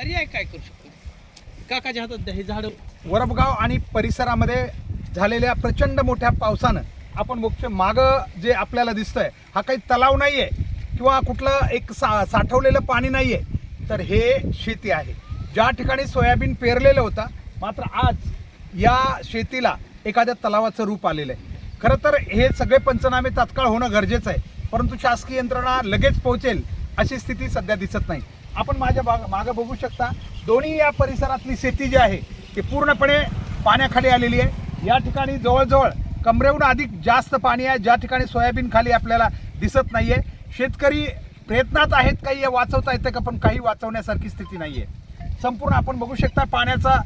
पर्याय काय करू शकतो? काकाच्या हातात हे झाड वरबगाव आणि परिसरामध्ये झालेल्या प्रचंड मोठ्या पावसानं आपण बघतो मागं जे आपल्याला दिसतंय हा काही तलाव नाही आहे किंवा कुठलं एक सा साठवलेलं पाणी नाही आहे तर हे शेती आहे. ज्या ठिकाणी सोयाबीन पेरलेलं होतं मात्र आज या शेतीला एखाद्या तलावाचं रूप आलेलं आहे. खरं तर हे सगळे पंचनामे तात्काळ होणं गरजेचं आहे परंतु शासकीय यंत्रणा लगेच पोहोचेल अशी स्थिती सध्या दिसत नाही. आपण माझ्या बाग मागं बघू शकता दोन्ही या परिसरातली शेती जी आहे ती पूर्णपणे पाण्याखाली आलेली आहे. या ठिकाणी जवळजवळ कमरेहून अधिक जास्त पाणी आहे ज्या ठिकाणी सोयाबीन खाली आपल्याला दिसत नाही आहे शेतकरी प्रयत्नात आहेत काही वाचवता येतं का पण काही वाचवण्यासारखी स्थिती नाही आहे संपूर्ण आपण बघू शकता पाण्याचा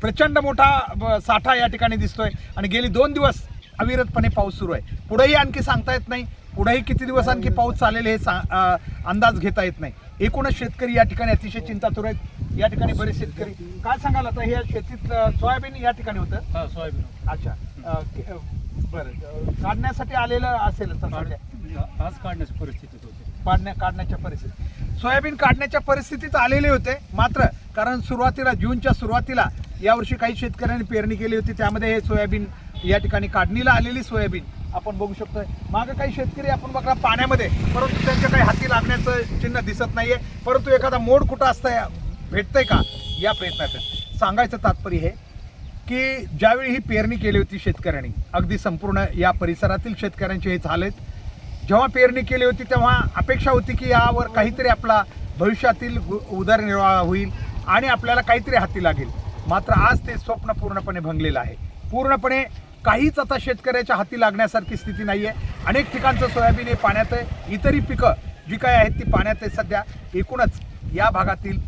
प्रचंड मोठा ब- साठा या ठिकाणी दिसतोय. आणि गेली दोन दिवस अविरतपणे पाऊस सुरू आहे. पुढेही आणखी सांगता येत नाही. पुढेही किती दिवस आणखी पाऊस चालेल हे सा- अंदाज घेता येत नाही. एकूणच शेतकरी या ठिकाणी अतिशय चिंतातूर आहेत. या ठिकाणी बरेच शेतकरी काय सांगाल आता? हे शेतीत सोयाबीन या ठिकाणी होतं? हा सोयाबीन अच्छा. अ, के- अ, बरं. काढण्यासाठी आलेलं असेल सध्या. आज काढण्याची परिस्थितीत होते. पाडण्या काढण्याच्या परिस्थितीत सोयाबीन काढण्याच्या परिस्थितीत आलेले होते मात्र कारण सुरुवातीला जूनच्या सुरुवातीला यावर्षी काही शेतकऱ्यांनी पेरणी केली होती त्यामध्ये हे सोयाबीन या ठिकाणी काढणीला आलेली सोयाबीन. आपण बघू शकतोय. मागं काही शेतकरी आपण बघा पाण्यामध्ये परंतु त्यांच्या काही हाती लागण्याचं चिन्ह दिसत नाहीये. परंतु एखादा मोड कुठं असतंय भेटतंय का? या प्रयत्नात सांगायचं तात्पर्य हे की ज्यावेळी ही पेरणी केली होती शेतकऱ्यांनी अगदी संपूर्ण या परिसरातील शेतकऱ्यांचे हे झालेत. जेव्हा पेरणी केली होती तेव्हा अपेक्षा होती की यावर काहीतरी आपला भविष्यातील उदरनिर्वाह होईल आणि आपल्याला काहीतरी हाती लागेल. मात्र आज ते स्वप्न पूर्णपणे भंगलेलं आहे. पूर्णपणे काहीच आता शेतकऱ्याच्या हाती लागण्यासारखी स्थिती नाही आहे अनेक ठिकाणचं सोयाबीन हे पाण्यात आहे. इतरही पिकं जी काय आहेत ती पाण्यात आहे सध्या. एकूणच या भागातील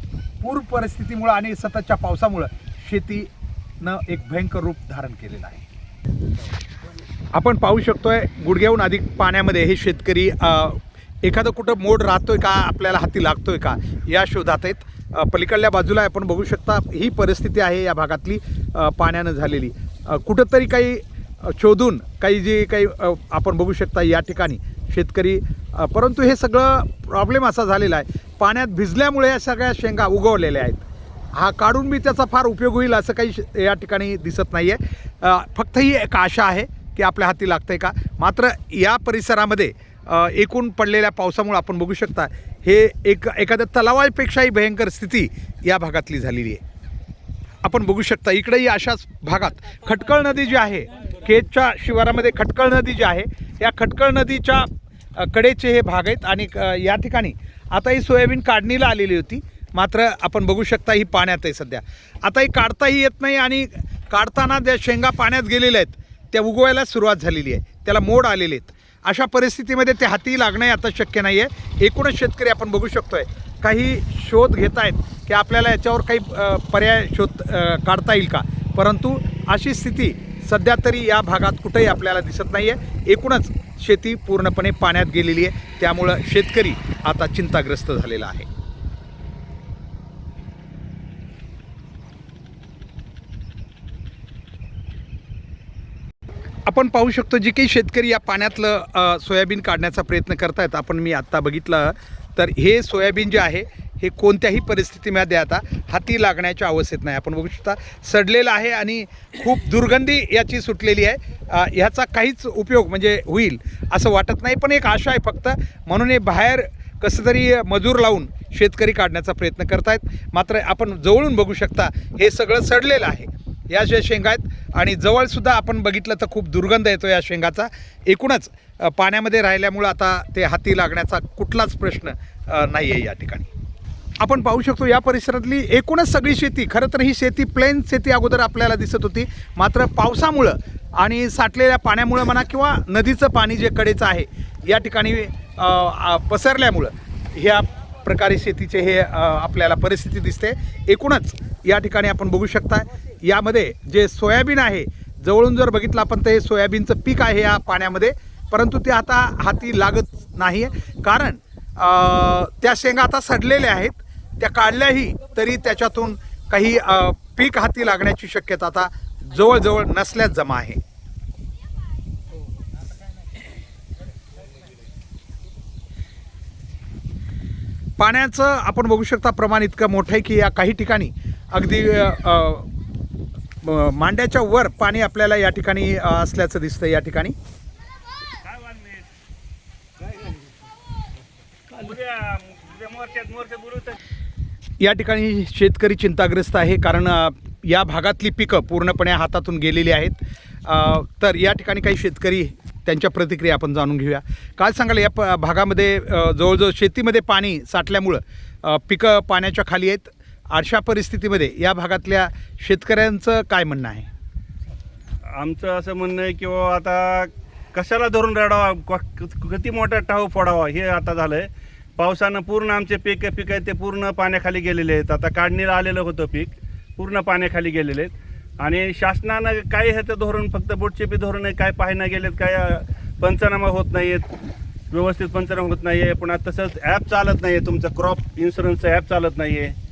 पूर परिस्थितीमुळं आणि सततच्या पावसामुळं शेतीनं एक भयंकर रूप धारण केलेलं आहे. आपण पाहू शकतोय गुडघ्याहून अधिक पाण्यामध्ये हे शेतकरी एखादं कुठं मोड राहतोय का आपल्याला हाती लागतोय का या शोधात आहेत. पलीकडल्या बाजूला आपण बघू शकता ही परिस्थिती आहे या भागातली पाण्यानं झालेली. कुठंतरी काही शोधून काही जे काही आपण बघू शकता या ठिकाणी शेतकरी परंतु हे सगळं प्रॉब्लेम असा झालेला आहे. पाण्यात भिजल्यामुळे या सगळ्या शेंगा उगवलेल्या आहेत. हा काढून बी त्याचा फार उपयोग होईल असं काही श- या ठिकाणी दिसत नाही आहे फक्त ही एक आशा आहे की आपल्या हाती लागतं आहे का? मात्र या परिसरामध्ये एकूण पडलेल्या पावसामुळे आपण बघू शकता हे एक एखाद्या तलावापेक्षाही भयंकर स्थिती या भागातली झालेली आहे. आपण बघू शकता इकडेही अशाच भागात खटकळ नदी जी आहे केजच्या शिवारामध्ये खटकळ नदी जी आहे या खटकळ नदीच्या कडेचे हे भाग आहेत आणि या ठिकाणी आता ही सोयाबीन काढणीला आलेली होती. मात्र आपण बघू शकता ही पाण्यात आहे सध्या. आता ही काढताही येत नाही आणि काढताना ज्या शेंगा पाण्यात गेलेल्या आहेत त्या उगवायला सुरुवात झालेली आहे. त्याला मोड आलेले आहेत. अशा परिस्थितीमध्ये ते हाती लागणं आता शक्य नाही आहे एकूणच शेतकरी आपण बघू शकतो आहे काही शोध घेत आहेत की आपल्याला याच्यावर काही पर्याय शोध काढता येईल का? परंतु अशी स्थिती सध्या तरी या भागात कुठेही आपल्याला दिसत नाही आहे एकूणच शेती पूर्णपणे पाण्यात गेलेली आहे. त्यामुळं शेतकरी आता चिंताग्रस्त झालेला आहे. आपण पाहू शकतो जे काही शेतकरी या पाण्यातलं सोयाबीन काढण्याचा प्रयत्न करतायत. आपण मी आत्ता बघितलं तर हे सोयाबीन जे आहे हे कोणत्याही परिस्थितीमध्ये आता हाती लागण्याच्या अवस्थेत नाही. आपण बघू शकता सडलेलं आहे आणि खूप दुर्गंधी याची सुटलेली आहे. ह्याचा काहीच उपयोग म्हणजे होईल असं वाटत नाही पण एक आशा आहे फक्त. म्हणून हे बाहेर कसं तरी मजूर लावून शेतकरी काढण्याचा प्रयत्न करतायत. मात्र आपण जवळून बघू शकता हे सगळं सडलेलं आहे. या ज्या शेंगा आहेत आणि जवळसुद्धा आपण बघितलं तर खूप दुर्गंध येतो या शेंगाचा. एकूणच पाण्यामध्ये राहिल्यामुळं आता ते हाती लागण्याचा कुठलाच प्रश्न नाही आहे या ठिकाणी. आपण पाहू शकतो या परिसरातली एकूणच सगळी शेती खरं तर ही शेती प्लेन शेती अगोदर आपल्याला दिसत होती. मात्र पावसामुळं आणि साठलेल्या पाण्यामुळं म्हणा किंवा नदीचं पाणी जे कडेचं आहे या ठिकाणी पसरल्यामुळं ह्या प्रकारे शेतीचे हे आपल्याला परिस्थिती दिसते. एकूणच या ठिकाणी आपण बघू शकता यामध्ये जे सोयाबीन आहे जवळून जर बघितलं आपण तर हे सोयाबीनचं पीक आहे या पाण्यामध्ये. परंतु ते आता हाती लागत नाही आहे कारण त्या शेंगा आता सडलेल्या आहेत. त्या काढल्याही तरी त्याच्यातून काही पीक हाती लागण्याची शक्यता आता जवळजवळ नसल्यास जमा आहे. पाण्याचं आपण बघू शकता प्रमाण इतकं मोठं आहे की या काही ठिकाणी अगदी मांड्याच्या वर पाणी आपल्याला या ठिकाणी असल्याचं दिसतं या ठिकाणी. या ठिकाणी शेतकरी चिंताग्रस्त आहे कारण या भागातली पिकं पूर्णपणे हातातून गेलेली आहेत. तर या ठिकाणी काही शेतकरी त्यांच्या प्रतिक्रिया आपण जाणून घेऊया. काल सांगाल या प भागामध्ये जवळजवळ शेतीमध्ये पाणी साठल्यामुळं पिकं पाण्याच्या खाली आहेत. अशा परिस्थितीमध्ये या भागातल्या शेतकऱ्यांचं काय म्हणणं आहे? आमचं असं म्हणणं आहे की बाबा आता कशाला धरून रडावा? किती मोठा टाहू फोडावा? हे आता झालं आहे पावसानं पूर्ण आमचे पीक पीक आहे ते पूर्ण पाण्याखाली गेलेले आहेत. आता काढणीला आलेलं होतं पीक पूर्ण पाण्याखाली गेलेले आहेत. आणि शासनानं काय ह्याचं धोरण फक्त बोटचेपी धोरण आहे? काय पाहायला गेलेत? काय पंचनामा होत नाही आहेत व्यवस्थित पंचनामा होत नाही आहे पुन्हा तसंच ॲप चालत नाही आहे तुमचं क्रॉप इन्शुरन्सचं ॲप चालत नाही आहे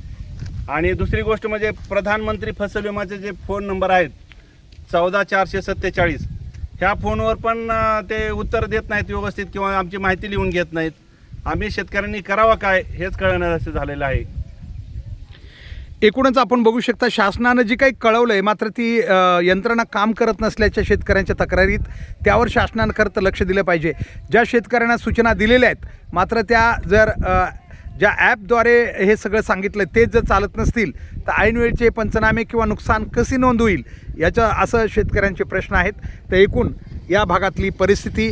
आणि दुसरी गोष्ट म्हणजे प्रधानमंत्री फसल विमाचे जे फोन नंबर आहेत चौदा चारशे सत्तेचाळीस ह्या फोनवर पण ते उत्तर देत नाहीत व्यवस्थित किंवा आमची माहिती लिहून घेत नाहीत. आम्ही शेतकऱ्यांनी करावं काय हेच कळणार असं झालेलं आहे. एकूणच आपण बघू शकता शासनानं जी काही कळवलं आहे मात्र ती यंत्रणा काम करत नसल्याच्या शेतकऱ्यांच्या तक्रारीत त्यावर शासनानं खरं तर लक्ष दिलं पाहिजे. ज्या शेतकऱ्यांना सूचना दिलेल्या आहेत मात्र त्या जर ज्या ॲपद्वारे हे सगळं सांगितलं तेच जर चालत नसतील तर ऐनवेळचे पंचनामे किंवा नुकसान कशी नोंद होईल? याचं असं शेतकऱ्यांचे प्रश्न आहेत. तर एकूण या भागातली परिस्थिती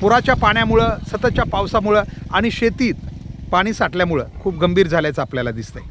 पुराच्या पाण्यामुळं सततच्या पावसामुळं आणि शेतीत पाणी साठल्यामुळं खूप गंभीर झाल्याचं आपल्याला दिसतंय.